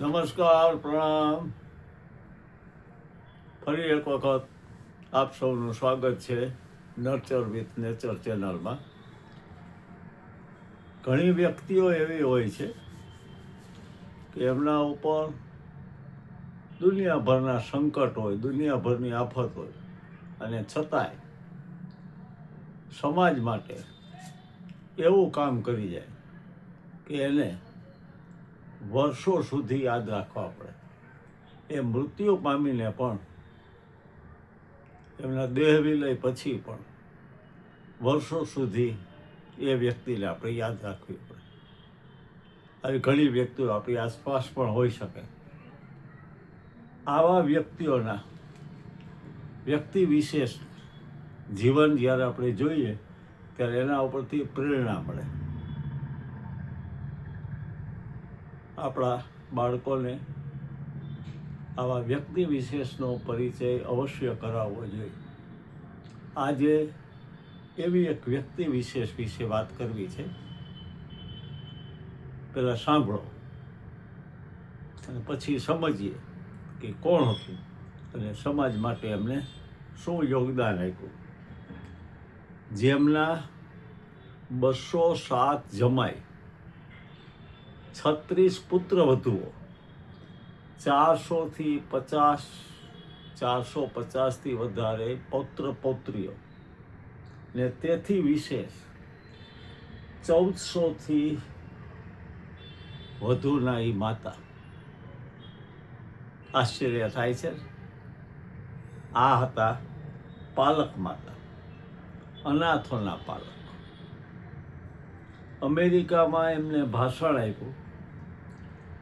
નમસ્કાર, પ્રણામ. ફરી એક વખત આપ સૌનું સ્વાગત છે નર્ચર વિથ નેચર ચેનલમાં ઘણી વ્યક્તિઓ એવી હોય છે કે એમના ઉપર દુનિયાભરના સંકટ હોય, દુનિયાભરની આફત હોય, અને છતાંય સમાજ માટે એવું કામ કરી જાય કે એને વર્ષો સુધી યાદ રાખવા પડે. એ મૃત્યુ પામીને પણ, એમના દેહ વિલય પછી પણ વર્ષો સુધી એ વ્યક્તિને આપણે યાદ રાખવી પડે. આવી ઘણી વ્યક્તિઓ આપણી આસપાસ પણ હોઈ શકે. આવા વ્યક્તિઓના વ્યક્તિ વિશેષ જીવન જ્યારે આપણે જોઈએ, ત્યારે એના ઉપરથી પ્રેરણા મળે. આપણા બાળકોને આવા વ્યક્તિ વિશેષનો પરિચય અવશ્ય કરાવવો જોઈએ. આજે એવી એક વ્યક્તિ વિશેષ વિશે વાત કરવી છે. પહેલાં સાંભળો અને પછી સમજીએ કે કોણ હતું અને સમાજ માટે એમને શું યોગદાન આપ્યું. જેમના બસો સાત જમાઈ છત્રીસ પુત્ર વધુઓ. ચારસોથી પચાસ, ચારસો પચાસથી વધારે પૌત્ર પૌત્રીઓ. ને તેથી વિશેષ ચૌદસોથી વધુના એ માતા. આશ્ચર્ય થાય છે. આ હતા પાલક માતા, અનાથોના પાલક. અમેરિકામાં એમને ભાષણ આપ્યું.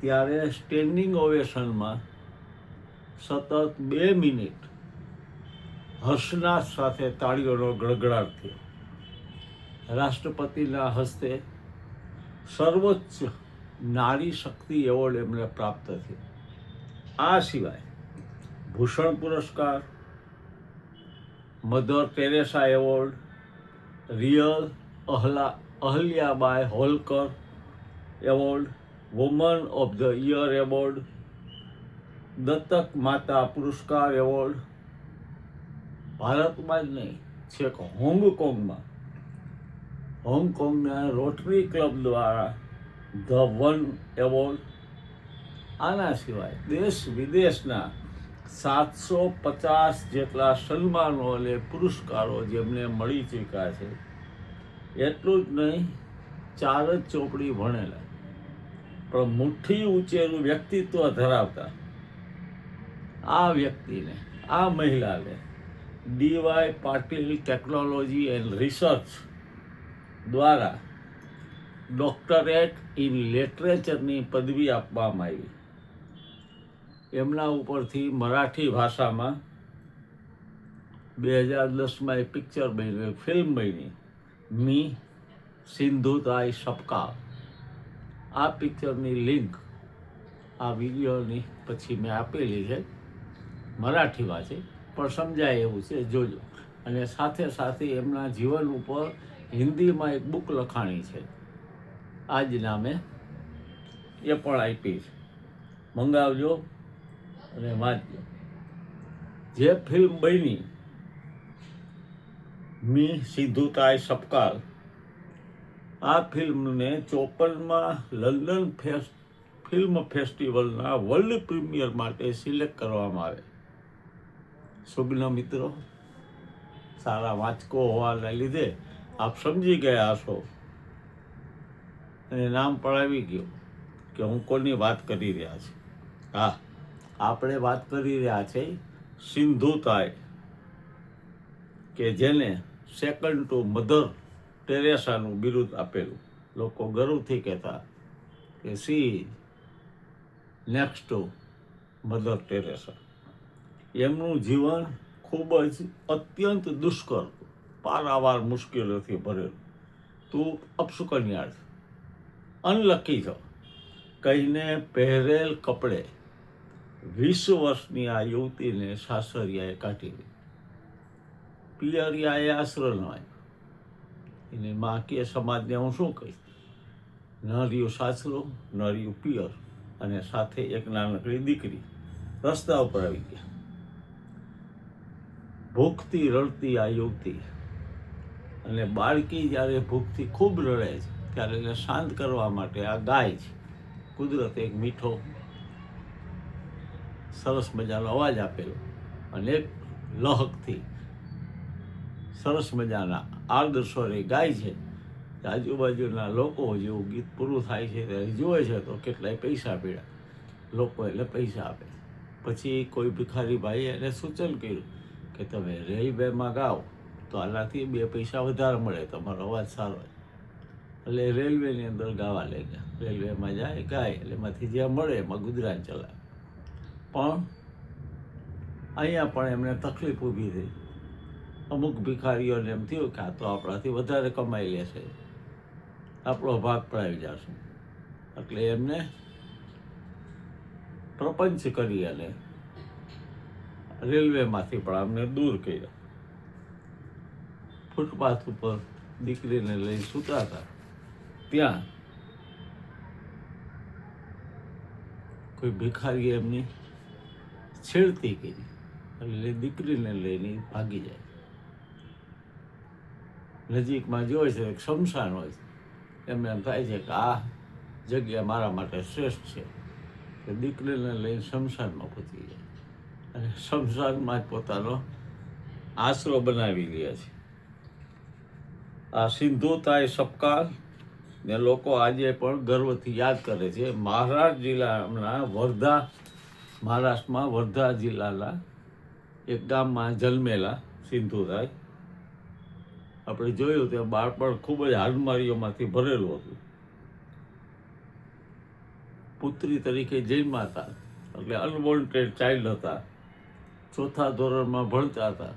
ત્યારે સ્ટેન્ડિંગ ઓવેશનમાં સતત બે મિનિટ હર્ષના સાથે તાળીઓનો ગળગડાટ થયો. રાષ્ટ્રપતિના હસ્તે સર્વોચ્ચ નારી શક્તિ એવોર્ડ એમને પ્રાપ્ત થયો. આ સિવાય ભૂષણ પુરસ્કાર, Mother Teresa award, real અહલા Ahilyabai Holkar award woman of the year award દત્તક માતા પુરસ્કાર એવોર્ડ. ભારતમાં જ નહીં છેક હોંગકોંગમાં. હોંગકોંગના રોટરી ક્લબ દ્વારા ધ વન એવોર્ડ. આના સિવાય દેશ વિદેશના સાતસો પચાસ જેટલા સન્માનો અને પુરસ્કારો જેમને મળી ચૂક્યા છે. એટલું જ નહીં, ચાર જ ચોપડી ભણેલા. પણ મુઠ્ઠી ઊંચેનું વ્યક્તિત્વ ધરાવતા આ વ્યક્તિને, આ મહિલાને DY Patil technology and research દ્વારા ડોક્ટરેટ ઇન લિટરેચરની પદવી આપવામાં આવી. એમના ઉપરથી મરાઠી ભાષામાં બે હજાર દસમાં એ પિક્ચર બની ફિલ્મ બની. મી સિંધુ તાઈ સપકા આ પિક્ચરની લિંક આ વિડીયોની પછી મેં આપેલી છે. મરાઠીમાં છે. પણ સમજાય એવું છે. જોજો. અને સાથે સાથે એમના જીવન ઉપર હિન્દીમાં એક બુક લખાણી છે. આ જ નામે એ પણ આપી છે. મંગાવજો અને વાંચજો. જે ફિલ્મ બની, મી સિદ્ધુતાય સપકાલ આ ફિલ્મને ચોપનમાં લંડન ફેસ્ટ ફિલ્મ ફેસ્ટિવલના વર્લ્ડ પ્રીમિયર માટે સિલેક્ટ કરવામાં આવે. સુગ્ન મિત્રો, સારા વાંચકો હોવાના લીધે આપ સમજી ગયા હશો. અને નામ પણ આવી ગયું કે હું કોની વાત કરી રહ્યા છે. હા, આપણે વાત કરી રહ્યા છે સિંધુતાય કે જેને સેકન્ડ ટુ મધર ટેરેસાનું બિરુદ આપેલું. લોકો ગર્વથી કહેતા કે, she next to Mother Teresa એમનું જીવન ખૂબ જ અત્યંત દુષ્કર, પારાવાર મુશ્કેલીઓથી ભરેલું. તું અપશુકન્યા છે અનલકી છો કહીને પહેરેલ કપડે વીસ વર્ષની આ યુવતીને સાસરિયાએ કાઢી દીધી પિયરિયાએ આશ્રય ન આપ્યો એને માં કે, સમાજને હું શું કહીશ? ન સાસરો રહ્યું પિયર અને સાથે એક નાનકડી દીકરી રસ્તા ઉપર આવી ગયા. ભૂખથી રડતી આ યુવતી અને બાળકી જ્યારે ભૂખથી ખૂબ રડે છે, ત્યારે એને શાંત કરવા માટે આ ગાય છે. કુદરતે એક મીઠો, સરસ મજાનો અવાજ આપેલો અને એક લહકથી સરસ મજાના આદર્શોની ગાય છે. આજુબાજુના લોકો જેવું ગીત પૂરું થાય છે ત્યારે જુએ છે તો કેટલાય પૈસા પીડા. લોકો એટલે પૈસા આપે. પછી કોઈ ભિખારી ભાઈએ એને સૂચન કર્યું કે તમે રેલવેમાં ગાઓ, તો આનાથી બે પૈસા વધારે મળે, તમારો અવાજ સારો હોય. એટલે રેલવેની અંદર ગાવા લઈ ગયા રેલવેમાં જાય, ગાય, એટલે એમાંથી જ્યાં મળે એમાં ગુજરાન ચલાવે. પણ અહીંયા પણ એમને તકલીફ ઊભી થઈ. અમુક ભિખારીઓને એમ થયું કે આ તો આપણાથી વધારે કમાઈ લેશે આપણો ભાગ પડાવી જશું. એટલે એમને પ્રપંચ કરી અને રેલવેમાંથી પણ અમને દૂર કર્યા. ફૂટપાથ ઉપર દીકરીને લઈ સૂતા હતા. ત્યાં કોઈ ભિખારી એમની છેડતી કરી. એટલે દીકરીને લઈને ભાગી જાય. નજીકમાં જોઈ છે, એક શમશાન હોય છે. એમને એમ થાય છે કે આ જગ્યા મારા માટે શ્રેષ્ઠ છે. કે દીકરીને લઈને શમશાનમાં પહોંચી જાય અને શમશાનમાં જ પોતાનો આશરો બનાવી લે છે. આ સિંધુતાઈ સપકાર ને લોકો આજે પણ ગર્વથી યાદ કરે છે. મહારાષ્ટ્ર જિલ્લાના વર્ધા, મહારાષ્ટ્રમાં વર્ધા જિલ્લાના એક ગામમાં જન્મેલા સિંધુતાઈ આપણે જોયું તે બાળપણ ખૂબ જ હાલમારીઓમાંથી ભરેલું હતું. પુત્રી તરીકે જન્મા હતા એટલે અનવોન્ટેડ ચાઇલ્ડ હતા. ચોથા ધોરણમાં ભણતા હતા.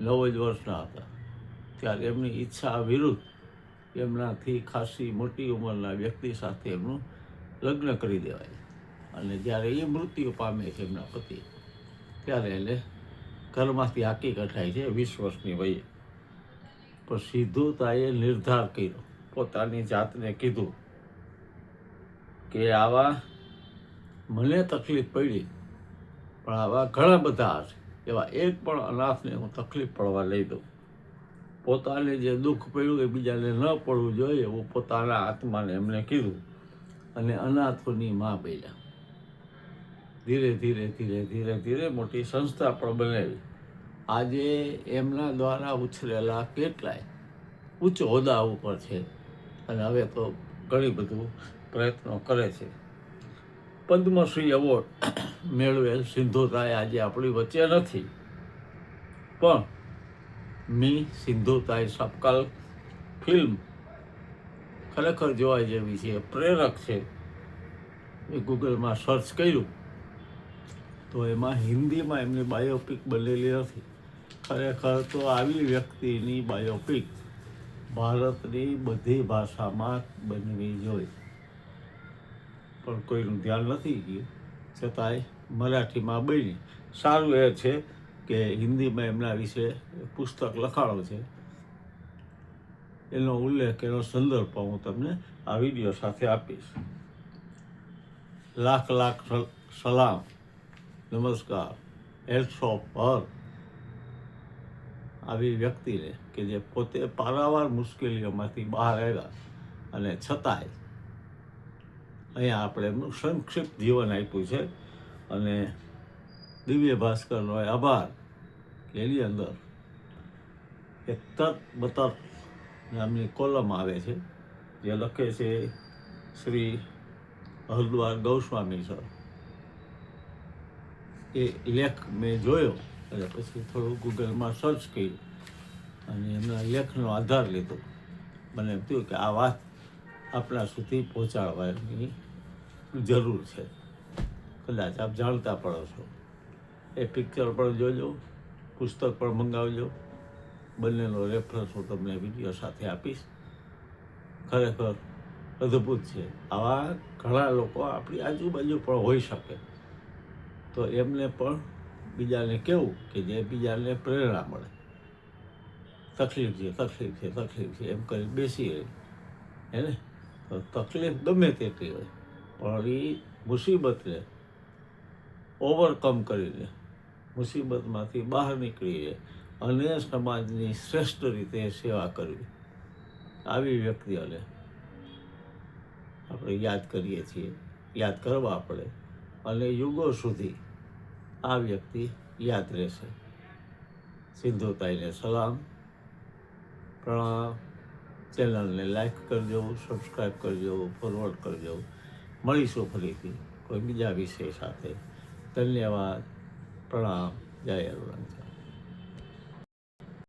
નવ જ વર્ષના હતા. ત્યારે એમની ઈચ્છા વિરુદ્ધ એમનાથી ખાસી મોટી ઉંમરના વ્યક્તિ સાથે એમનું લગ્ન કરી દેવાય. અને જ્યારે એ મૃત્યુ પામે છે એમના પતિ, ત્યારે એને ઘરમાંથી હાકી કઢાય છે વીસ વર્ષની વયે. પણ સિદ્ધુતાએ નિર્ધાર કર્યો. પોતાની જાતને કીધું કે આવા મને તકલીફ પડી, પણ આવા ઘણા બધા હશે. એવા એક પણ અનાથને હું તકલીફ પડવા લઈ દઉં. પોતાને જે દુઃખ પડ્યું એ બીજાને ન પડવું જોઈએ એવું પોતાના આત્માને એમને કીધું અને અનાથોની માં બન્યા. ધીરે ધીરે ધીરે ધીરે ધીરે મોટી સંસ્થા પણ બનાવી. આજે એમના દ્વારા ઉછરેલા કેટલાય ઉચ્ચ હોદ્દા ઉપર છે. અને હવે તો ઘણી બધું પ્રયત્નો કરે છે. પદ્મશ્રી એવોર્ડ મેળવેલ સિંધુતાએ આજે આપણી વચ્ચે નથી. પણ મી સિંધુતાએ સપકાલ ફિલ્મ ખરેખર જોવા જેવી છે, પ્રેરક છે. એ ગૂગલમાં સર્ચ કર્યું તો એમાં હિન્દીમાં એમની બાયોપિક બનેલી નથી. ખરેખર તો આવી વ્યક્તિની બાયોપિક ભારતની બધી ભાષામાં બનવી જોઈએ. પણ કોઈનું ધ્યાન નથી ગયું. છતાંય મરાઠીમાં બની સારું એ છે કે હિન્દીમાં એમના વિશે પુસ્તક લખાણો છે. એનો ઉલ્લેખ, એનો સંદર્ભ હું તમને આ વીડિયો સાથે આપીશ. લાખ લાખ સલ- સલામ. નમસ્કાર. હેલ્થ ઓફ હર આવી વ્યક્તિને કે જે પોતે પારાવાર મુશ્કેલીઓમાંથી બહાર આવ્યા અને છતાંય અહીંયા આપણે સંક્ષિપ્ત જીવન આપ્યું છે અને દિવ્ય ભાસ્કરનો આભાર કે એની અંદર એક તત બતત નામની કોલમ આવે છે જે લખે છે શ્રી હરદ્વાર ગૌસ્વામી સર. એ લેખ મેં જોયો અને પછી થોડું ગૂગલમાં સર્ચ કર્યું. અને એમના લેખનો આધાર લીધો. મને એમ થયું કે આ વાત આપણા સુધી પહોંચાડવાની જરૂર છે. કદાચ આપ જાણતા પડો છો. એ પિક્ચર પણ જોજો, પુસ્તક પણ મંગાવજો. બંનેનો રેફરન્સ હું તમને વીડિયો સાથે આપીશ. ખરેખર અદ્ભુત છે. આવા ઘણા લોકો આપણી આજુબાજુ પણ હોઈ શકે. તો એમને પણ બીજાને કહેવું કે જે બીજાને પ્રેરણા મળે. તકલીફ છે તકલીફ છે તકલીફ છે, એમ કરી બેસી રહી. હે ને? તો તકલીફ ગમે તેટલી હોય, પણ એ મુસીબતને ઓવરકમ કરીને મુસીબતમાંથી બહાર નીકળીએ અને સમાજની શ્રેષ્ઠ રીતે સેવા કરવી. આવી વ્યક્તિઓને આપણે યાદ કરીએ છીએ, યાદ કરવા પડે. અને યુગો સુધી આ વ્યક્તિ યાદ રહેશે. સિંધુતાઈને સલામ. પ્રણામ. ચેનલને લાઈક કરજો સબસ્ક્રાઈબ કરજો ફોરવર્ડ કરજો. મળીશું ફરીથી કોઈ બીજા વિષય સાથે. ધન્યવાદ. પ્રણામ. જય અરુણાચલ